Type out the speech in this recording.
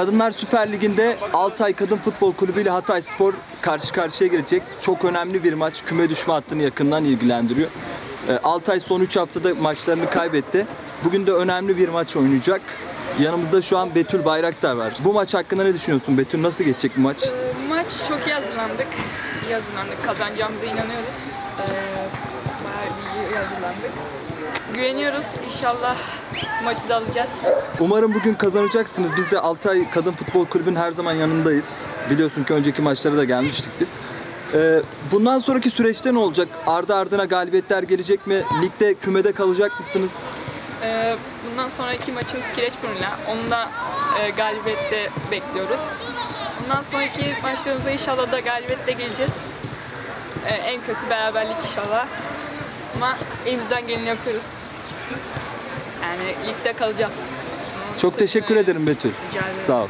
Kadınlar Süper Ligi'nde Altay Kadın Futbol Kulübü ile Hatay Spor karşı karşıya gelecek. Çok önemli bir maç. Küme düşme hattını yakından ilgilendiriyor. Ee, Altay son 3 haftada maçlarını kaybetti. Bugün de önemli bir maç oynayacak. Yanımızda şu an Betül Bayraktar var. Bu maç hakkında ne düşünüyorsun Betül? Nasıl geçecek bu maç? Ee, Maç çok iyi hazırlandık. İyi hazırlandık. Kazanacağımıza inanıyoruz. Ee, bayağı iyi hazırlandık. Güveniyoruz. İnşallah maçı da alacağız. Umarım bugün kazanacaksınız. Biz de Altay Kadın Futbol Kulübü'nün her zaman yanındayız. Biliyorsun ki önceki maçlara da gelmiştik biz. Ee, bundan sonraki süreçte ne olacak? Ardı ardına galibiyetler gelecek mi? Ligde kümede kalacak mısınız? Ee, bundan sonraki maçımız Kireçburnu'yla. Onu da e, galibiyette bekliyoruz. Bundan sonraki maçlarımıza inşallah da galibiyetle geleceğiz. Ee, en kötü beraberlik inşallah. Ama elimizden geleni yapıyoruz. Yani ligde kalacağız. Çok teşekkür ederim Betül. Rica ederim. Sağ ol.